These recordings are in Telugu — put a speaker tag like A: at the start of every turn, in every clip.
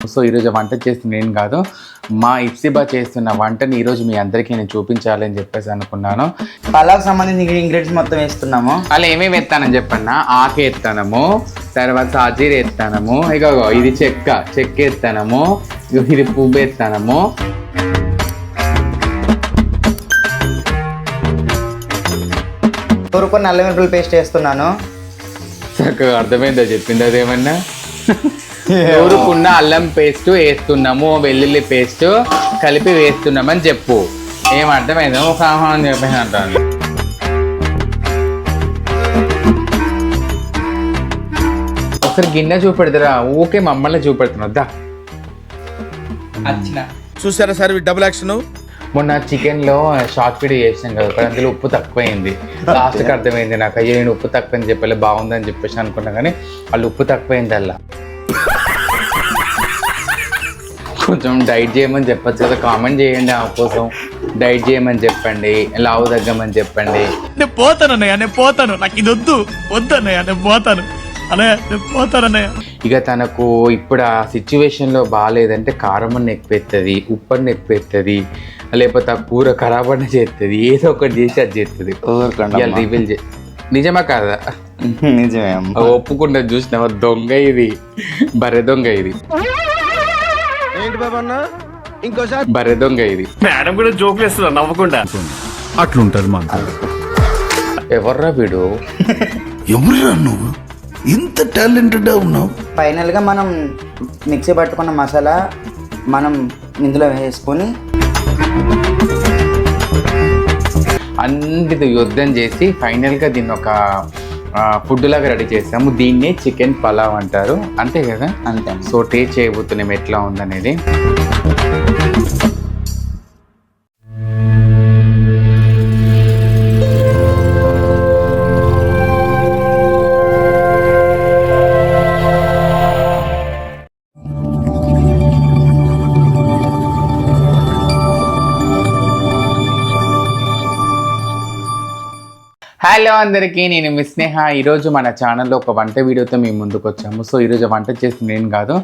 A: సో ఈరోజు వంట చేస్తుంది నేను కాదు. మా ఇప్సిబా చేస్తున్న వంటని ఈరోజు మీ అందరికీ నేను చూపించాలని చెప్పేసి అనుకున్నాను.
B: పలావ్ సంబంధించిన ఇంగ్రీడియంట్స్ మొత్తం వేస్తున్నాము.
A: అలా ఏమేమి ఎత్తానని చెప్పన్నా? ఆకు ఎత్తానము తర్వాత అజీర్ ఎత్తానము ఇక ఇది చెక్క చెక్క ఎత్తానము ఇది పువ్వు ఎత్తానము
B: నల్ల మిరపల పేస్ట్ వేస్తున్నాను.
A: చక్కగా అర్థమైందా చెప్పింది అదేమన్నా? ఊరుకున్న అల్లం పేస్ట్ వేస్తున్నాము వెల్లుల్లి పేస్ట్ కలిపి వేస్తున్నామని చెప్పు. ఏం అర్థమైందో ఒక ఆహా అని చెప్పేసి అంటాను ఒకసారి గిన్నె చూపెడతారా? ఊకే మమ్మల్ని దా.
B: వచ్చిన
C: చూసారా సార్ డబుల్ యాక్షన్
A: మొన్న చికెన్లో షార్ట్ వీడియో చేసినాం కదా అందులో ఉప్పు తక్కువైంది. లాస్ట్కి అర్థమైంది నాకు. అయ్యో నేను ఉప్పు తక్కువైంది చెప్పలే బాగుందని చెప్పేసి అనుకున్నా కానీ వాళ్ళు ఉప్పు తక్కువైంది అలా కొంచెం డైట్ చేయమని చెప్పచ్చు కదా. కామెంట్ చేయండి ఆ కోసం. డైట్ చేయమని చెప్పండి. లావు తగ్గమని చెప్పండి.
D: నేను పోతాను అన్నయ్య నేను పోతాను. నాకు ఇది వద్దు. వద్దు అన్నయ్య నేను పోతాను. అన్నయ్య నేను పోతాను అన్నయ్య.
A: ఇక తనకు ఇప్పుడు ఆ సిచ్యువేషన్లో బాగాలేదంటే కారం అన్న ఎక్కువ ఉప్పు అన్న లేకపోతే ఆ కూర ఖరాబ్ అన్న చేస్తుంది ఏదో ఒకటి చేసి అది చేస్తుంది ఇవాళ రివీల్ చే నిజమా కాదా?
B: నిజమే
A: ఒప్పుకుంటే చూసినావా? దొంగ ఇది. బర్రె దొంగ ఇది.
C: ఏంటి బాబా అన్న? ఇంకోసారి
A: బర్రె దొంగ ఇది.
D: మేడం కూడా జోకులు వేస్తున్నా నవ్వకుండా.
E: అట్లుంటది మన
A: ఎవర్రా వీడు?
E: ఎవరురా నువ్వు? ఇంత టాలెంటెడ్ ఉన్నావు.
B: ఫైనల్గా మనం మిక్సీ పట్టుకున్న మసాలా మనం ఇందులో వేసుకొని
A: అన్నిటి యుద్ధం చేసి ఫైనల్గా దీన్ని ఒక ఫుడ్ లాగా రెడీ చేసాము. దీన్నే చికెన్ పలావ్ అంటారు. అంతే కదా?
B: అంతే
A: సో టేస్ట్ చేయబోతున్నాం ఎట్లా ఉందనేది. హలో అందరికీ నేను మీ స్నేహ. ఈరోజు మన ఛానల్లో ఒక వంట వీడియోతో మేము ముందుకు వచ్చాము. సో ఈరోజు వంట చేస్తుంది నేను కాదు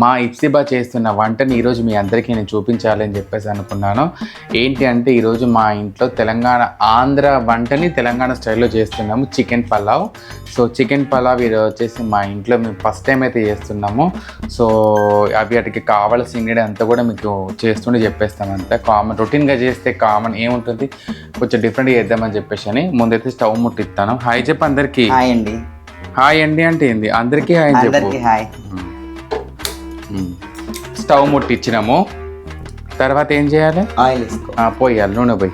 A: మా ఇప్సిబా చేస్తున్న వంటని ఈరోజు మీ అందరికీ నేను చూపించాలని చెప్పేసి అనుకున్నాను. ఏంటి అంటే ఈరోజు మా ఇంట్లో తెలంగాణ ఆంధ్ర వంటని తెలంగాణ స్టైల్లో చేస్తున్నాము chicken pulao. So chicken pulao ఈరోజు వచ్చేసి మా ఇంట్లో మేము ఫస్ట్ టైం అయితే చేస్తున్నాము. సో అవి వాటికి కావాల్సిన ఇంగ్రీడియంట్ అంతా కూడా మీకు చేస్తుండే చెప్పేస్తామంతా కామన్ రొటీన్గా చేస్తే కామన్ ఏముంటుంది? కొంచెం డిఫరెంట్గా చేద్దామని చెప్పేసి అని. ముందైతే స్టవ్ ముట్టిస్తాను. హాయ్ చెప్పు అందరికీ.
B: హాయ్ అండి.
A: హాయ్ అండి అంటే ఏంది? అందరికీ హాయ్ చెప్పు.
B: అందరికి హాయ్.
A: స్టవ్ ముట్టించినాము తర్వాత ఏం చేయాలి?
B: ఆయిల్
A: పోయాలి నూనె పోయి.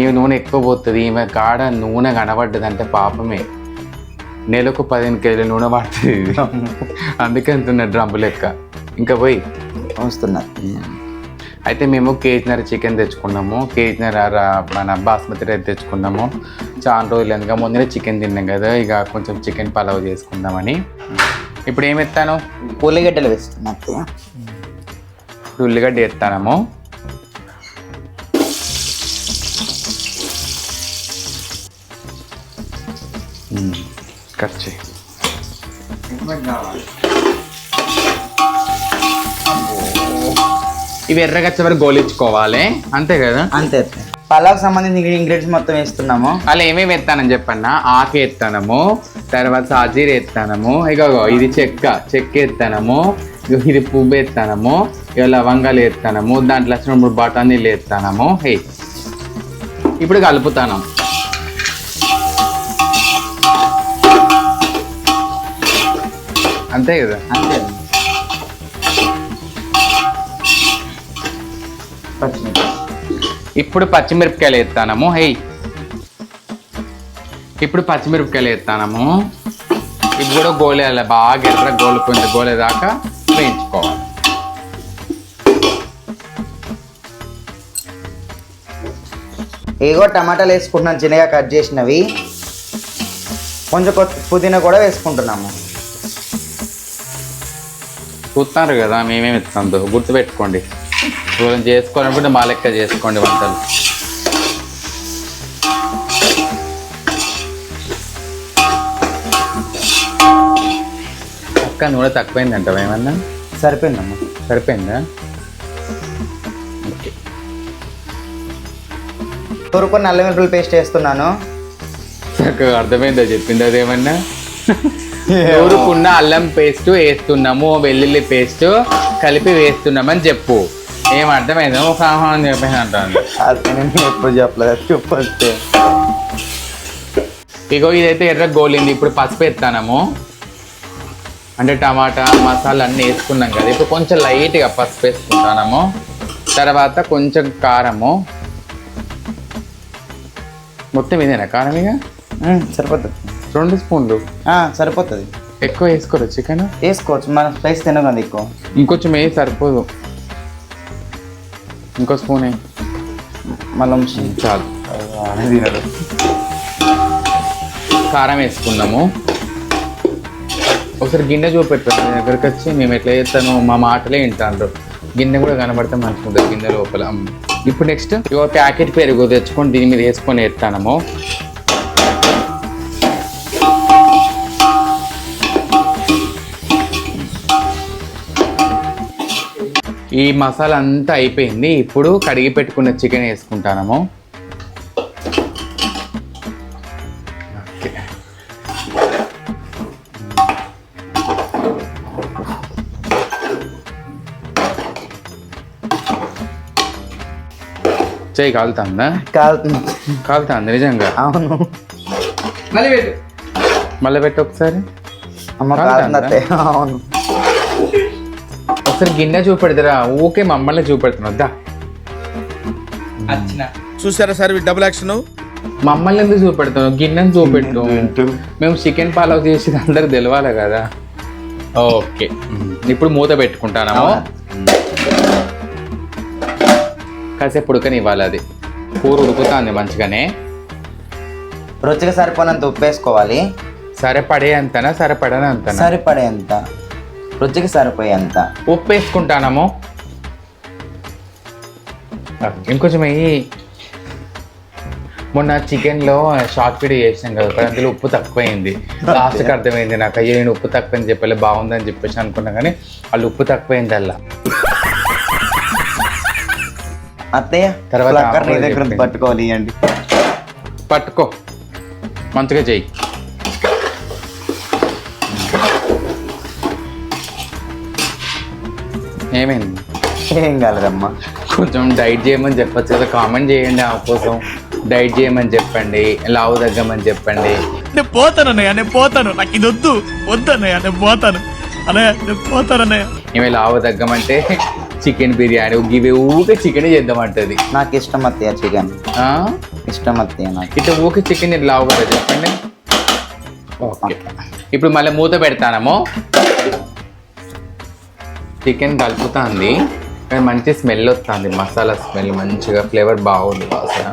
A: ఈమె నూనె ఎక్కువ పోతుంది ఈమె కాడ నూనె కనబడ్డదంటే పాపమే. నెలకు పదిహేను కేజీల నూనె పడుతుంది. అందుకే అంటున్న డ్రమ్ము లెక్క. ఇంకా పోయి.
B: వస్తున్నారు.
A: అయితే మేము కేజీన్నర చికెన్ తెచ్చుకున్నాము. కేజీన్నర రా- మన బాస్మతి రైస్ తెచ్చుకున్నాము. చాలా రోజులు ఎందుకు ముందే చికెన్ తిన్నాం కదా. ఇక కొంచెం చికెన్ పలావ్ చేసుకుందామని. ఇప్పుడు ఏమి ఎత్తాను?
B: ఉల్లిగడ్డలు వేస్తున్నా.
A: ఉల్లిగడ్డ ఎత్తానము. కట్ ఇవి ఎర్రగచ్చ వరకు గోలించుకోవాలి. అంతే కదా?
B: అంతే. పలావ్ సంబంధించిన ఇంగ్రీడియంట్స్ మొత్తం వేస్తున్నాము.
A: అలా ఏమేమి ఎత్తానని చెప్పన్నా? ఆకు ఎత్తానము తర్వాత సాజీర ఎత్తానము ఇక ఇది చెక్క చెక్క ఎత్తానము ఇగో ఇది పువ్వు ఎత్తానము ఇక లవంగాలు ఎత్తానము దాంట్లో వచ్చిన మూడు బఠానీలు ఎత్తానము హే. ఇప్పుడు కలుపుతాను. అంతే కదా?
B: అంతే. పచ్చిమిర్చి
A: ఇప్పుడు పచ్చిమిరపకాయలు ఎత్తానము హే ఇప్పుడు పచ్చిమిరపకాయలు ఎత్తానము ఇవి కూడా గోలేయాలి బాగా ఎర్ర గోలుకుంది గోలేదాకా వేయించుకోవాలి.
B: ఏగో టమాటాలు వేసుకుంటున్నాను చిన్నగా కట్ చేసినవి. కొంచెం కొత్త పుదీనా కూడా వేసుకుంటున్నాము.
A: చూస్తున్నారు కదా మేమేమి ఇస్తుందో గుర్తుపెట్టుకోండి. ఎవరైనా చేసుకోవాలనుకుంటే మా లెక్క చేసుకోండి వంటలు. అక్క నూనె తక్కువైంది అంటావా ఏమన్నా?
B: సరిపోయిందమ్మా.
A: సరిపోయిందా? ఓకే.
B: తురుకొని అల్లం వెల్లుల్లి పేస్ట్ వేస్తున్నాను
A: చక్కగా అర్థమైందా చెప్పింది అదేమన్నా ఊరుకున్న అల్లం పేస్ట్ వేస్తున్నాము వెల్లుల్లి పేస్ట్ కలిపి వేస్తున్నామని చెప్పు. ఏం అర్థమైందా? ఒక ఆహా అని చెప్పేసి అంటాను
B: అది నేను ఎప్పుడు చెప్పలేదు చెప్పొస్తే
A: ఇగో ఇదైతే ఎర్ర గోలింది. ఇప్పుడు పసుపు ఎత్తానము. అంటే టమాటా మసాలా అన్నీ వేసుకున్నాం కదా. ఇప్పుడు కొంచెం లైట్గా పసుపు వేసుకుంటానము. తర్వాత కొంచెం కారము. మొత్తం ఇదేనా కారం ఇక
B: సరిపోతుంది.
A: రెండు స్పూన్లు?
B: సరిపోతుంది.
A: ఎక్కువ వేసుకోరు చికెన్?
B: వేసుకోవచ్చు మనం స్పైస్ తినగలదు ఎక్కువ.
A: ఇంకొంచెం వేసి సరిపోదు. ఇంకో స్పూన్.
B: మళ్ళీ
A: చాలు.
B: తినరు.
A: కారం వేసుకున్నాము ఒకసారి గిన్నె చూపెట్టాను నేను దగ్గరికి వచ్చి మేము ఎట్లా చేస్తాను మా మాటలే వింటాను గిన్నె కూడా కనబడితే మంచిగా ఉంటుంది గిన్నె లోపల. ఇప్పుడు నెక్స్ట్ ఇక ప్యాకెట్ పెరుగు తెచ్చుకొని దీని మీద వేసుకొని ఎత్తానము ఈ మసాలా అంతా అయిపోయింది. ఇప్పుడు కడిగి పెట్టుకున్న చికెన్ వేసుకుంటానము. ఓకే. చేయి కాలుతుందా?
B: కాలుతుంది.
A: కాలుతుంది నిజంగా?
B: అవును.
A: మళ్ళీ పెట్టు. మళ్ళీ పెట్టు ఒకసారి.
B: అవును.
A: ఒకసారి గిన్నె చూపెడతారా? ఊకే మమ్మల్ని చూపెడుతున్నావు. వద్దా
C: చూసారా సార్ డబుల్ యాక్షన్
A: మమ్మల్ని ఎందుకు చూపెడుతున్నావు? గిన్నెని చూపెట్టు. మేము చికెన్ పాలవ్ చేసి అందరికి తెలవాలి కదా. ఓకే. ఇప్పుడు మూత పెట్టుకుంటాము కాసేపు ఉడకనివ్వాలి అది. కూర ఉడుకుతుంది మంచిగానే.
B: రుచికి సరిపోయినంత ఉప్పు వేసుకోవాలి.
A: సరిపడే అంతనా సరిపడని అంతనా
B: సరిపడేంత. రుచికి సరిపోయేంత
A: ఉప్పు వేసుకుంటానము ఇంకొంచెం అయ్యి మొన్న చికెన్లో షార్ట్ వీడియో చేసినాం కదా అందులో ఉప్పు తక్కువైంది. లాస్ట్కి అర్థమైంది నాకు అయ్యో నేను ఉప్పు తక్కువని చెప్పలే బాగుందని చెప్పేసి అనుకున్నా కానీ వాళ్ళు ఉప్పు తక్కువైంది అలా
B: అత్తయ్య
A: తర్వాత.
B: పట్టుకోవాలి అండి
A: పట్టుకో. మంచిగా చెయ్యి. ఏమైంది?
B: ఏం కాలేదమ్మా.
A: కొంచెం డైట్ చేయమని చెప్పచ్చు కదా కామెంట్ చేయండి ఆ కోసం. డైట్ చేయమని చెప్పండి లావు తగ్గమని చెప్పండి.
D: నేను పోతాను అన్నయ్య నేను పోతాను. నాకు ఇది వద్దు. వద్దు అన్నయ్య నేను పోతాను. అన్నయ్య నేను పోతాను అన్నయ్య.
A: లావు తగ్గమంటే చికెన్ బిర్యానీ ఇవి ఊకే చికెన్ చేద్దామంటది.
B: నాకు ఇష్టం అత్తయ్య చికెన్.
A: ఆ?
B: ఇష్టం అత్తయ్య నాకు.
A: ఇట్లా ఊకే చికెన్ లావు కదా చెప్పండి. ఓకే. ఇప్పుడు మళ్ళీ మూత పెడతానము చికెన్ కలుపుతుంది. కానీ మంచి స్మెల్ వస్తుంది. మసాలా స్మెల్ మంచిగా ఫ్లేవర్ బాగుంది వాసన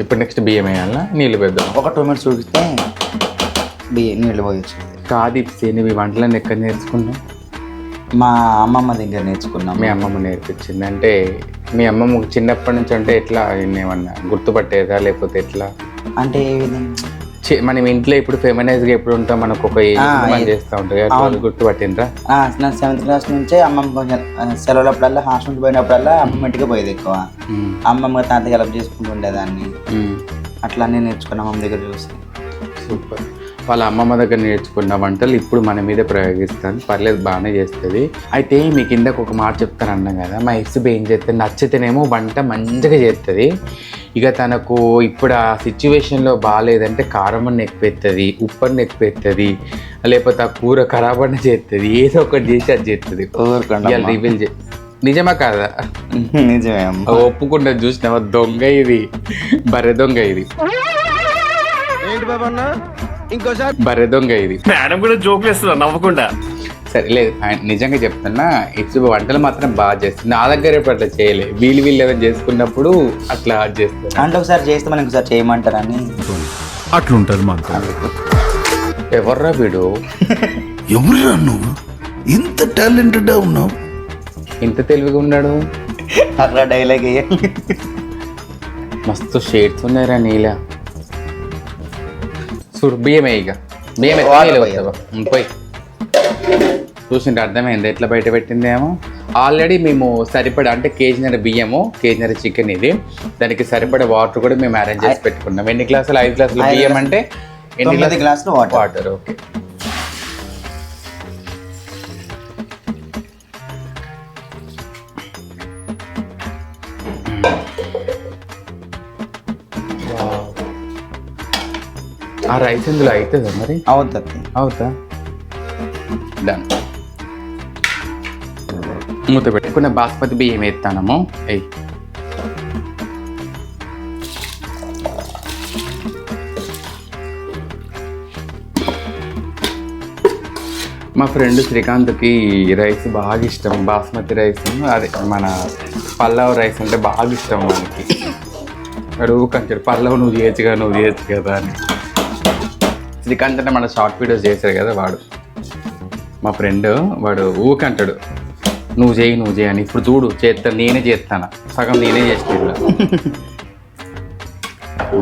A: ఇప్పుడు నెక్స్ట్ బియ్యం వేయాలా? నీళ్ళు పెద్దాం
B: ఒక టూ మినిట్స్ ఉడికితే బియ్య నీళ్ళు పోయొచ్చు
A: కాదు ఇప్సి నువ్వు ఈ వంటలను ఎక్కడ నేర్చుకున్నావు
B: మా అమ్మమ్మ దగ్గర నేర్చుకున్నాం.
A: మీ అమ్మమ్మ నేర్పించింది. అంటే మీ అమ్మమ్మ చిన్నప్పటి నుంచి అంటే ఎట్లా? ఏమన్నా గుర్తుపట్టేదా? లేకపోతే ఎట్లా?
B: అంటే ఏ విధంగా?
A: చి- మనం ఇంట్లో ఇప్పుడు ఫెమినైజ్గా ఎప్పుడు ఉంటాం? మనకు ఒక చేస్తూ. గుర్తుపట్టిండ్రా?
B: ఆ, నా సెవెంత్ క్లాస్ నుంచే అమ్మమ్మ కొంచెం సెలవులప్పుడల్లా హాస్టల్కి పోయినప్పుడల్లా అమ్మమ్మ ఇంటికి పోయేది ఎక్కువ. అమ్మమ్మ తాతకి హెల్ప్ చేసుకుంటూ ఉండేదాన్ని. అట్లా అన్నీ నేర్చుకున్నాం అమ్మమ్మ దగ్గర చూసి.
A: సూపర్. వాళ్ళ అమ్మమ్మ దగ్గర నేర్చుకున్న వంటలు ఇప్పుడు మన మీద ప్రయోగిస్తాను. పర్లేదు బాగానే చేస్తుంది. అయితే మీ కిందకు ఒక మాట చెప్తాను అన్నాం కదా మా ఎక్స్బి ఏం చేస్తుంది నచ్చితేనేమో వంట మంచిగా చేస్తుంది. ఇక తనకు ఇప్పుడు ఆ సిచ్యువేషన్లో బాగాలేదంటే కారం అన్న ఎక్కువ ఎత్తుంది ఉప్పు అన్న ఎక్కువ ఎత్తుంది లేకపోతే ఆ కూర ఖరాబ్ అన్న చేస్తుంది ఏదో ఒకటి చేసి అది చేస్తుంది. రివీల్ చే నిజమా కాదా?
B: నిజమే అమ్మ.
A: ఒప్పుకుండా చూసినావా? దొంగ ఇది. బర్రె దొంగ ఇది.
C: ఏంటి బాబు అన్న? ఇంకోసారి.
A: బర్రె దొంగ ఇది.
D: మేడం కూడా జోకులు వేస్తున్నారు నవ్వకుండా.
A: సరే లేదు నిజంగా చెప్తున్నా ఇట్స్ వంటలు మాత్రం బాగా చేస్తుంది. నా దగ్గర ఎప్పుడు అట్లా చేయలే. వీళ్ళు వీళ్ళు ఏమైనా చేసుకున్నప్పుడు అట్లా చేస్తారు
B: అంటే ఒకసారి చేస్తే మనకి ఒకసారి చేయమంటారని.
E: అట్లుంటది మనతో
A: ఎవర్రా వీడు?
E: ఎవరురా నువ్వు? ఇంత టాలెంటెడ్ ఉన్నావు.
A: ఇంత తెలివిగా ఉన్నాడు?
B: అట్లా డైలాగ్ వేయాలి.
A: మస్తు షేడ్స్ ఉన్నాయిరా నీల. చూడు బియ్యమే ఇక బియ్యం ఎట్లా
B: వాటర్
A: నీళ్ళు
B: పోయాలి.
A: పోతావా? ఉమ్, పోయి. చూసింటే అర్థమైంది ఎట్లా బయట పెట్టిందేమో. ఆల్రెడీ మేము సరిపడా అంటే కేజీన్నర బియ్యము కేజీన్నర చికెన్ ఇది. దానికి సరిపడా వాటర్ కూడా మేము అరేంజ్ చేసి పెట్టుకున్నాం. ఎన్ని గ్లాసులు? ఐదు గ్లాసులు బియ్యం. అంటే ఎన్ని
B: గ్లాసులు వాటర్
A: వాటర్ ఓకే ఆ రైస్ ఇందులో అవుతుందా మరి?
B: అవుతుంది
A: అవుతా? డన్ మూత పెట్టుకున్న బాస్మతి బియ్యం వేస్తానము. ఎయ్ మా ఫ్రెండ్ శ్రీకాంత్కి రైస్ బాగా ఇష్టం. బాస్మతి రైస్ అదే మన పల్లవ్ రైస్ అంటే బాగా ఇష్టం మనకి వాడు ఊకంటాడు పల్లవ్ నువ్వు చేయొచ్చుగా నువ్వు చేయొచ్చు కదా అని. శ్రీకాంత్ అంటే మన షార్ట్ వీడియోస్ చేశాడు కదా వాడు. మా ఫ్రెండ్ వాడు ఊకంటాడు నువ్వు చేయి నువ్వు చేయి అని. ఇప్పుడు చూడు చేస్తా నేనే చేస్తాను సగం నేనే చేస్తాను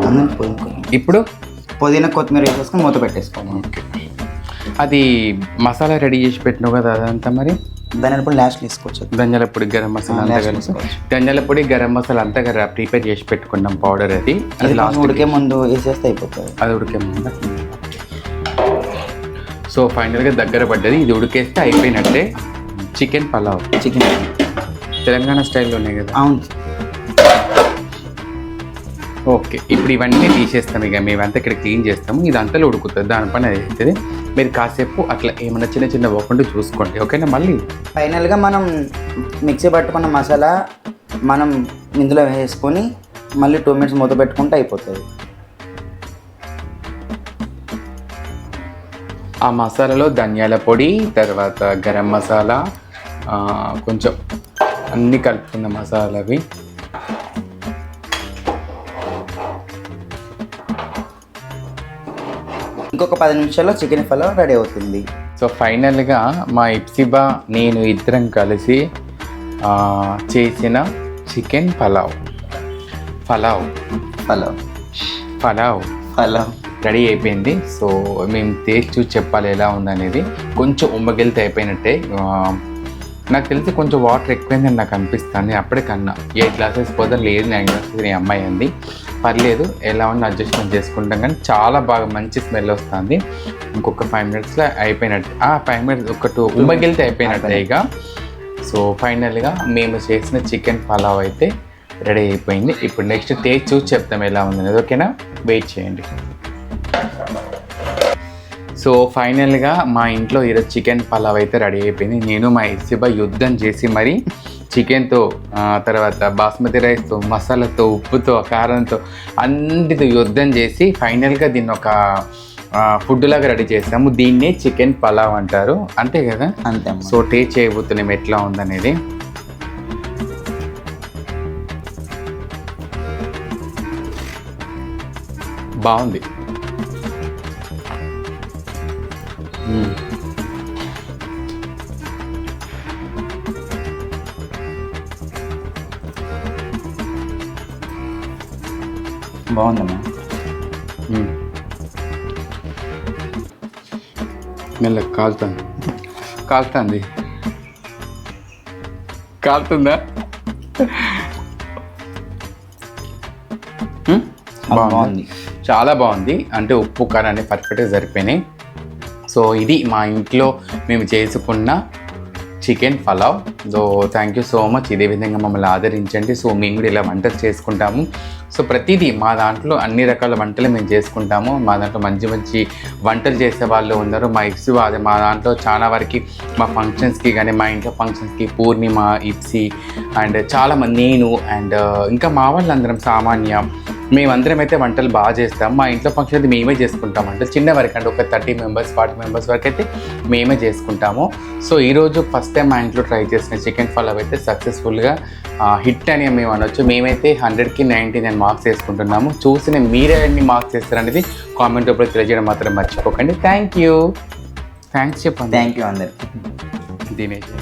B: అందులో పుదీనా-
A: ఇప్పుడు?
B: పుదీనా కొత్తిమీర వేసేసుకొని మూత పెట్టేసుకోవాలి.
A: ఓకే. అది మసాలా రెడీ చేసి పెట్టినావు కదా అదంతా మరి?
B: దాని ఇప్పుడు లాస్ట్ తీసుకోవచ్చు
A: ధనియాల పొడి గరం మసాలా అంతా కలిసి. ధనియాల పొడి గరం మసాలా అంతా ప్రిపేర్ చేసి పెట్టుకున్నాం పౌడర్ అది. అది లాస్ట్
B: ఉడికే ముందు వేసేస్తే అయిపోతుంది.
A: అది ఉడికేముందా సో ఫైనల్గా దగ్గర పడ్డది. ఇది ఉడికేస్తే అయిపోయినట్టే చికెన్ పలావ్.
B: చికెన్.
A: తెలంగాణ స్టైల్లో ఉన్నాయి కదా?
B: అవును.
A: ఓకే ఇప్పుడు ఇవన్నీ తీసేస్తాం ఇక. మేమంతా ఇక్కడ క్లీన్ చేస్తాము. ఇది అంతలో ఉడుకుతుంది దానిపైన అది అవుతుంది మీరు కాసేపు అట్లా ఏమైనా చిన్న చిన్న పోకుండా చూసుకోండి. ఓకేనా మళ్ళీ?
B: ఫైనల్గా మనం మిక్సీ పట్టుకున్న మసాలా మనం ఇందులో వేసుకొని మళ్ళీ టూ మినిట్స్ మూత పెట్టుకుంటే అయిపోతుంది.
A: ఆ మసాలాలో ధనియాల పొడి తర్వాత గరం మసాలా కొంచెం అన్నీ కలుపుకున్న మసాలా అవి.
B: ఇంకొక పది నిమిషాల్లో చికెన్ పలావ్ రెడీ అవుతుంది.
A: సో ఫైనల్గా మా ఇప్సిబా నేను ఇద్దరం కలిసి చేసిన చికెన్ పలావ్. పలావ్.
B: పలావ్.
A: పలావ్.
B: పలావ్.
A: రెడీ అయిపోయింది. సో మేము టేస్ట్ చూసి చెప్పాలి ఎలా ఉందనేది. కొంచెం ఉమ్మగిలితే అయిపోయినట్టే. నాకు తెలిసి కొంచెం వాటర్ ఎక్కువైందని నాకు అనిపిస్తుంది. అప్పుడే కన్నా. ఎయిట్ గ్లాసెస్ పోతే లేదు నైన్ గ్లాసెస్ నీ అమ్మాయి అంది. పర్లేదు ఎలా ఉన్న అడ్జస్ట్మెంట్ చేసుకుంటాం కానీ చాలా బాగా మంచి స్మెల్ వస్తుంది. ఇంకొక ఫైవ్ మినిట్స్లో అయిపోయినట్టు. ఆ ఫైవ్ మినిట్స్ ఒక టూ ఉమ్మగిలితే అయిపోయినట్టే. ఇక. సో ఫైనల్గా మేము చేసిన చికెన్ పలావ్ అయితే రెడీ అయిపోయింది. ఇప్పుడు నెక్స్ట్ టేస్ట్ చూసి చెప్తాం ఎలా ఉందనేది. ఓకేనా? వెయిట్ చేయండి. సో ఫైనల్గా మా ఇంట్లో ఈరోజు చికెన్ పలావ్ అయితే రెడీ అయిపోయింది. నేను మా ఇసిబా యుద్ధం చేసి మరి చికెన్తో తర్వాత బాస్మతి రైస్తో మసాలాతో ఉప్పుతో కారంతో అన్నిటితో యుద్ధం చేసి ఫైనల్గా దీన్ని ఒక ఫుడ్ లాగా రెడీ చేసాము. దీన్నే చికెన్ పలావ్ అంటారు. అంతే కదా?
B: అంతే.
A: సో టేస్ట్ చేయబోతున్నాం ఎట్లా ఉందనేది. బాగుంది.
B: బాగుందమ్మా.
A: మ్మ్. మెల్లగా కాలుతుంది. కాలుతుంది? బాగుంది. చాలా బాగుంది. అంటే ఉప్పు కారం అన్ని పర్ఫెక్ట్గా సరిపోయినాయి. సో ఇది మా ఇంట్లో మేము చేసుకున్న chicken pulao. So thank you so much ఇదే విధంగా మమ్మల్ని ఆదరించండి. సో మేము కూడా ఇలా వంటలు చేసుకుంటాము. సో ప్రతిదీ మా దాంట్లో అన్ని రకాల వంటలు మేము చేసుకుంటాము. మా దాంట్లో మంచి మంచి వంటలు చేసే వాళ్ళు ఉన్నారు. మా ఇప్సి అదే మా దాంట్లో చాలా వరకు మా ఫంక్షన్స్కి కానీ మా ఇంట్లో ఫంక్షన్స్కి పూర్ణిమ ఇప్సి అండ్ చాలామంది నేను అండ్ ఇంకా మా వాళ్ళందరం సామాన్య మేమందరం అయితే వంటలు బాగా చేస్తాం. మా ఇంట్లో ఫంక్షన్ అయితే మేమే చేసుకుంటాం అంటే చిన్న వరకు అంటే ఒక థర్టీ మెంబర్స్ ఫార్టీ మెంబర్స్ వరకు అయితే మేమే చేసుకుంటాము. సో ఈరోజు ఫస్ట్ టైం మా ఇంట్లో ట్రై చేసిన చికెన్ పలావ్ అయితే సక్సెస్ఫుల్గా హిట్ అని మేము అనొచ్చు. మేమైతే హండ్రెడ్కి నైంటీ నైన్ మార్క్స్ వేసుకుంటున్నాము. చూసిన మీరే ఎన్ని మార్క్స్ వేస్తారనేది కామెంట్ రూపంలో తెలియజేయడం మాత్రం మర్చిపోకండి. థ్యాంక్ యూ థ్యాంక్స్ చెప్పండి.
B: థ్యాంక్ యూ అందరికి.
A: దినేష్.